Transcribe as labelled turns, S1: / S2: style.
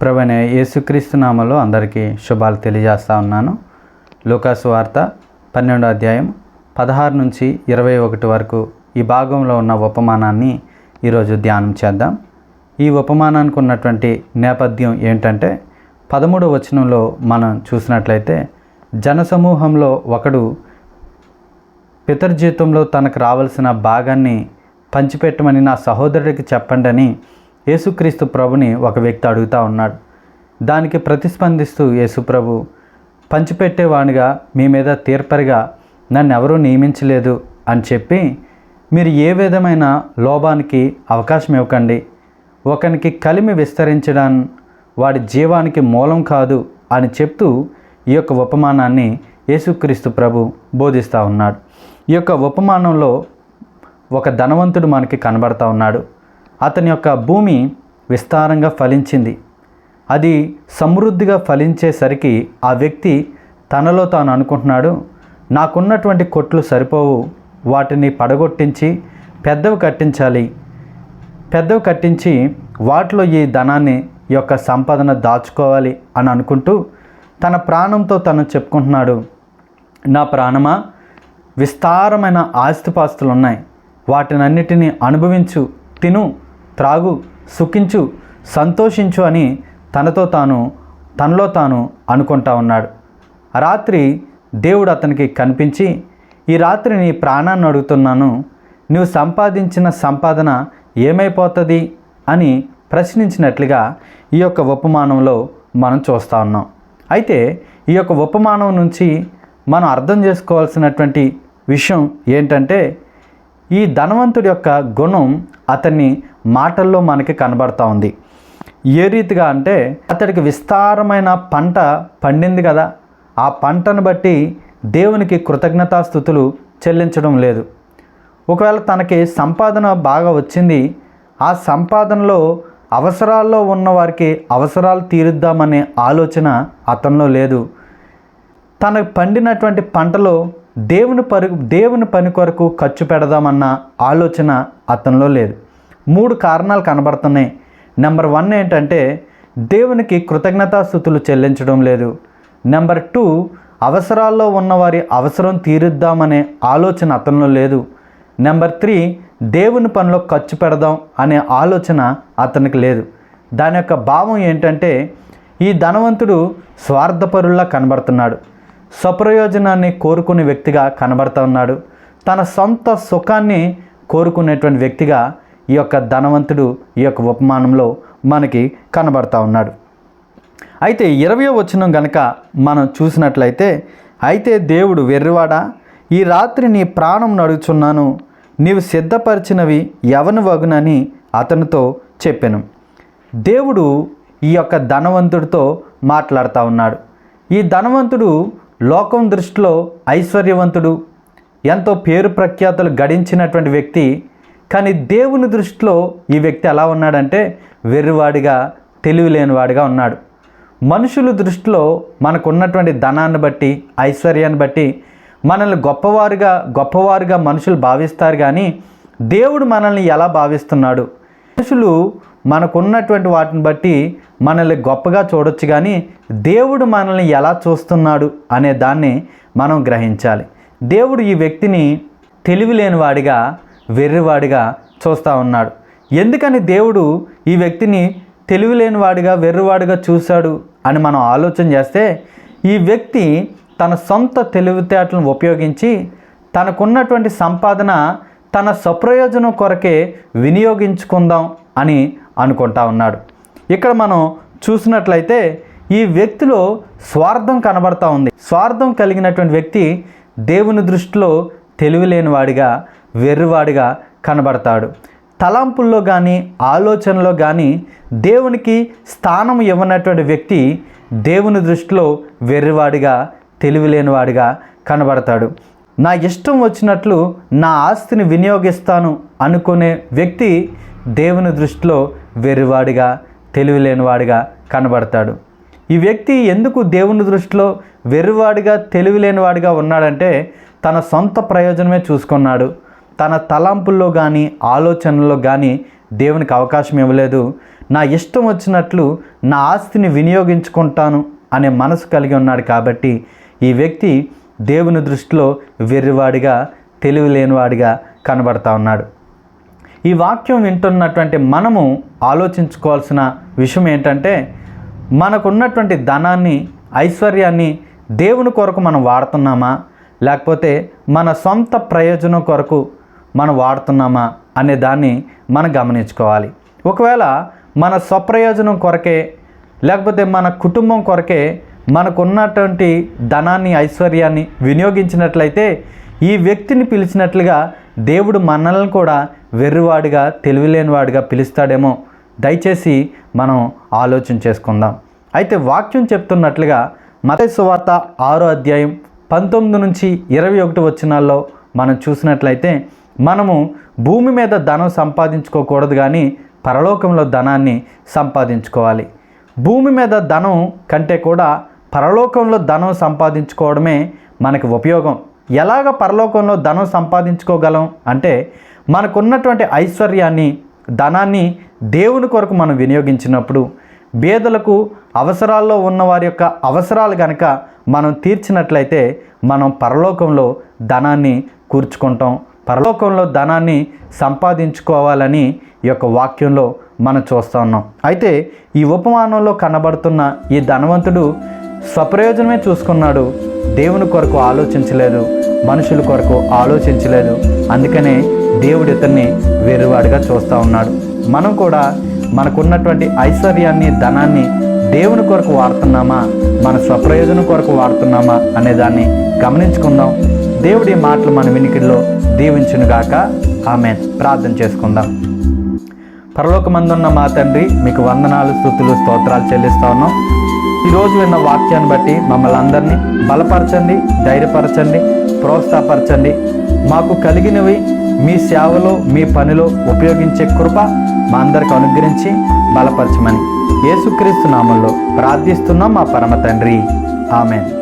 S1: ప్రవణ యేసుక్రీస్తు నామలో అందరికీ శుభాలు తెలియజేస్తా ఉన్నాను. లూకాసు వార్త పన్నెండో అధ్యాయం పదహారు నుంచి ఇరవై ఒకటి వరకు ఈ భాగంలో ఉన్న ఉపమానాన్ని ఈరోజు ధ్యానం చేద్దాం. ఈ ఉపమానానికి ఉన్నటువంటి నేపథ్యం ఏంటంటే పదమూడవ వచనంలో మనం చూసినట్లయితే జనసమూహంలో ఒకడు పితర్జీతంలో తనకు రావాల్సిన భాగాన్ని పంచిపెట్టమని నా సహోదరుడికి చెప్పండి అని యేసుక్రీస్తు ప్రభుని ఒక వ్యక్తి అడుగుతా ఉన్నాడు. దానికి ప్రతిస్పందిస్తూ యేసుప్రభు పంచిపెట్టేవాడిగా మీ మీద తీర్పరిగా నన్ను ఎవరూ నియమించలేదు అని చెప్పి మీరు ఏ విధమైన లోభానికి అవకాశం ఇవ్వకండి. ఒకనికి కలిమి విస్తరించడం వాడి జీవానికి మూలం కాదు అని చెప్తూ ఈ యొక్క ఉపమానాన్ని యేసుక్రీస్తు ప్రభు బోధిస్తూ ఉన్నాడు. ఈ యొక్క ఉపమానంలో ఒక ధనవంతుడు మనకి కనబడతా ఉన్నాడు. అతని యొక్క భూమి విస్తారంగా ఫలించింది. అది సమృద్ధిగా ఫలించేసరికి ఆ వ్యక్తి తనలో తాను అనుకుంటున్నాడు నాకున్నటువంటి కొట్లు సరిపోవు వాటిని పడగొట్టించి పెద్దవి కట్టించాలి. పెద్దవి కట్టించి వాటిలో ఈ ధనాన్ని యొక్క సంపదన దాచుకోవాలి అని అనుకుంటూ తన ప్రాణంతో తను చెప్పుకుంటున్నాడు. నా ప్రాణమా? విస్తారమైన ఆస్తిపాస్తులు ఉన్నాయి వాటినన్నిటినీ అనుభవించు తిను త్రాగు సుఖించు సంతోషించు అని తనతో తాను తనలో తాను అనుకుంటా ఉన్నాడు. రాత్రి దేవుడు అతనికి కనిపించి ఈ రాత్రి నీ ప్రాణాన్ని అడుగుతున్నాను. నువ్వు సంపాదించిన సంపాదన ఏమైపోతుంది? అని ప్రశ్నించినట్లుగా ఈ యొక్క ఉపమానంలో మనం చూస్తూ ఉన్నాం. అయితే ఈ యొక్క ఉపమానం నుంచి మనం అర్థం చేసుకోవాల్సినటువంటి విషయం ఏంటంటే ఈ ధనవంతుడి యొక్క గుణం అతన్ని మాటల్లో మనకి కనబడతా ఉంది. ఏ రీతిగా అంటే అతడికి విస్తారమైన పంట పండింది కదా. ఆ పంటను బట్టి దేవునికి కృతజ్ఞతాస్థుతులు చెల్లించడం లేదు. ఒకవేళ తనకి సంపాదన బాగా వచ్చింది ఆ సంపాదనలో అవసరాల్లో ఉన్న వారికి అవసరాలు తీరుద్దామనే ఆలోచన అతనిలో లేదు. తనకు పండినటువంటి పంటలో దేవుని పరు దేవుని పని కొరకు ఖర్చు పెడదామన్న ఆలోచన అతనిలో లేదు. మూడు కారణాలు కనబడుతున్నాయి. నెంబర్ వన్ ఏంటంటే దేవునికి కృతజ్ఞతాస్థుతులు చెల్లించడం లేదు. నెంబర్ టూ అవసరాల్లో ఉన్నవారి అవసరం తీరుద్దామనే ఆలోచన అతనిలో లేదు. నెంబర్ త్రీ దేవుని పనిలో ఖర్చు పెడదాం అనే ఆలోచన అతనికి లేదు. దాని యొక్క భావం ఏంటంటే ఈ ధనవంతుడు స్వార్థపరుల్లా కనబడుతున్నాడు. స్వప్రయోజనాన్ని కోరుకునే వ్యక్తిగా కనబడుతున్నాడు తన సొంత సుఖాన్ని కోరుకునేటువంటి వ్యక్తిగా ఈ యొక్క ధనవంతుడు ఈ యొక్క ఉపమానంలో మనకి కనబడతా ఉన్నాడు. అయితే ఇరవయో వచనం గనక మనం చూసినట్లయితే అయితే దేవుడు వెర్రివాడా? ఈ రాత్రి నీ ప్రాణం నడుచున్నాను నీవు సిద్ధపరిచినవి ఎవను వగునని అతనితో చెప్పాను. దేవుడు ఈ యొక్క ధనవంతుడితో మాట్లాడుతూ ఉన్నాడు. ఈ ధనవంతుడు లోకం దృష్టిలో ఐశ్వర్యవంతుడు. ఎంతో పేరు ప్రఖ్యాతులు గడించినటువంటి వ్యక్తి కానీ దేవుని దృష్టిలో ఈ వ్యక్తి ఎలా ఉన్నాడంటే వెర్రివాడిగా తెలివి లేనివాడిగా ఉన్నాడు. మనుషుల దృష్టిలో మనకున్నటువంటి ధనాన్ని బట్టి ఐశ్వర్యాన్ని బట్టి మనల్ని గొప్పవారుగా గొప్పవారుగా మనుషులు భావిస్తారు కానీ దేవుడు మనల్ని ఎలా భావిస్తున్నాడు? మనుషులు మనకున్నటువంటి వాటిని బట్టి మనల్ని గొప్పగా చూడొచ్చు కానీ దేవుడు మనల్ని ఎలా చూస్తున్నాడు అనే దాన్ని మనం గ్రహించాలి. దేవుడు ఈ వ్యక్తిని తెలివి లేనివాడిగా వెర్రివాడిగా చూస్తూ ఉన్నాడు. ఎందుకని దేవుడు ఈ వ్యక్తిని తెలివిలేని వాడిగా వెర్రివాడిగా చూశాడు అని మనం ఆలోచన చేస్తే ఈ వ్యక్తి తన సొంత తెలివితేటలను ఉపయోగించి తనకున్నటువంటి సంపాదన తన స్వప్రయోజనం కొరకే వినియోగించుకుందాం అని అనుకుంటా ఉన్నాడు. ఇక్కడ మనం చూసినట్లయితే ఈ వ్యక్తిలో స్వార్థం కనబడతా ఉంది. స్వార్థం కలిగినటువంటి వ్యక్తి దేవుని దృష్టిలో తెలివి లేనివాడిగా వెర్రివాడిగా కనబడతాడు. తలంపుల్లో కానీ ఆలోచనలో కానీ దేవునికి స్థానం ఇవ్వనటువంటి వ్యక్తి దేవుని దృష్టిలో వెర్రివాడిగా తెలివిలేనివాడిగా కనబడతాడు. నా ఇష్టం వచ్చినట్లు నా ఆస్తిని వినియోగిస్తాను అనుకునే వ్యక్తి దేవుని దృష్టిలో వెర్రివాడిగా తెలివిలేనివాడిగా కనబడతాడు. ఈ వ్యక్తి ఎందుకు దేవుని దృష్టిలో వెర్రివాడిగా తెలివిలేనివాడిగా ఉన్నాడంటే తన సొంత ప్రయోజనమే చూసుకున్నాడు. తన తలంపుల్లో కానీ ఆలోచనల్లో కానీ దేవునికి అవకాశం ఇవ్వలేదు. నా ఇష్టం వచ్చినట్లు నా ఆస్తిని వినియోగించుకుంటాను అనే మనసు కలిగి ఉన్నాడు కాబట్టి ఈ వ్యక్తి దేవుని దృష్టిలో వెర్రివాడిగా తెలివి లేనివాడిగా కనబడతా ఉన్నాడు. ఈ వాక్యం వింటున్నటువంటి మనము ఆలోచించుకోవాల్సిన విషయం ఏంటంటే మనకున్నటువంటి ధనాన్ని ఐశ్వర్యాన్ని దేవుని కొరకు మనం వాడుతున్నామా? లేకపోతే మన సొంత ప్రయోజనం కొరకు మనం వాడుతున్నామా అనే దాన్ని మనం గమనించుకోవాలి. ఒకవేళ మన స్వప్రయోజనం కొరకే లేకపోతే మన కుటుంబం కొరకే మనకున్నటువంటి ధనాన్ని ఐశ్వర్యాన్ని వినియోగించినట్లయితే ఈ వ్యక్తిని పిలిచినట్లుగా దేవుడు మనల్ని కూడా వెర్రివాడిగా తెలివిలేనివాడిగా పిలుస్తాడేమో. దయచేసి మనం ఆలోచన చేసుకుందాం. అయితే వాక్యం చెప్తున్నట్లుగా మత సువార్త ఆరో అధ్యాయం పంతొమ్మిది నుంచి ఇరవై ఒకటి వచ్చినాల్లో మనం చూసినట్లయితే మనము భూమి మీద ధనం సంపాదించుకోకూడదు కానీ పరలోకంలో ధనాన్ని సంపాదించుకోవాలి. భూమి మీద ధనం కంటే కూడా పరలోకంలో ధనం సంపాదించుకోవడమే మనకి ఉపయోగం. ఎలాగ పరలోకంలో ధనం సంపాదించుకోగలం అంటే మనకున్నటువంటి ఐశ్వర్యాన్ని ధనాన్ని దేవుని కొరకు మనం వినియోగించినప్పుడు బేదలకు అవసరాల్లో ఉన్న వారి యొక్క అవసరాలు కనుక మనం తీర్చినట్లయితే మనం పరలోకంలో ధనాన్ని కూర్చుకుంటాం. పరలోకంలో ధనాన్ని సంపాదించుకోవాలని ఈ యొక్క వాక్యంలో మనం చూస్తూ ఉన్నాం. అయితే ఈ ఉపమానంలో కనబడుతున్న ఈ ధనవంతుడు స్వప్రయోజనమే చూసుకున్నాడు. దేవుని కొరకు ఆలోచించలేదు. మనుషుల కొరకు ఆలోచించలేదు. అందుకనే దేవుడు ఇతన్ని వేరువాడిగా చూస్తూ ఉన్నాడు. మనం కూడా మనకున్నటువంటి ఐశ్వర్యాన్ని ధనాన్ని దేవుని కొరకు వాడుతున్నామా? మన స్వప్రయోజనం కొరకు వాడుతున్నామా? అనే దాన్ని గమనించుకుందాం. దేవుడి మాటలు మన వినికిడిలో దీవించునుగాక. ఆమె ప్రార్థన చేసుకుందాం. పరలోకమందున్న మా తండ్రి మీకు వందనాలు స్థుతులు స్తోత్రాలు చెల్లిస్తా ఉన్నాం. ఈరోజు విన్న వాక్యాన్ని బట్టి మమ్మల్ని అందరినీ బలపరచండి ధైర్యపరచండి ప్రోత్సాహపరచండి. మాకు కలిగినవి మీ సేవలో మీ పనిలో ఉపయోగించే కృప మా అందరికి అనుగ్రహించి బలపరచమని. యేసుక్రీస్తు నామంలో ప్రార్థిస్తున్నాం మా పరమ తండ్రి. ఆమెన్.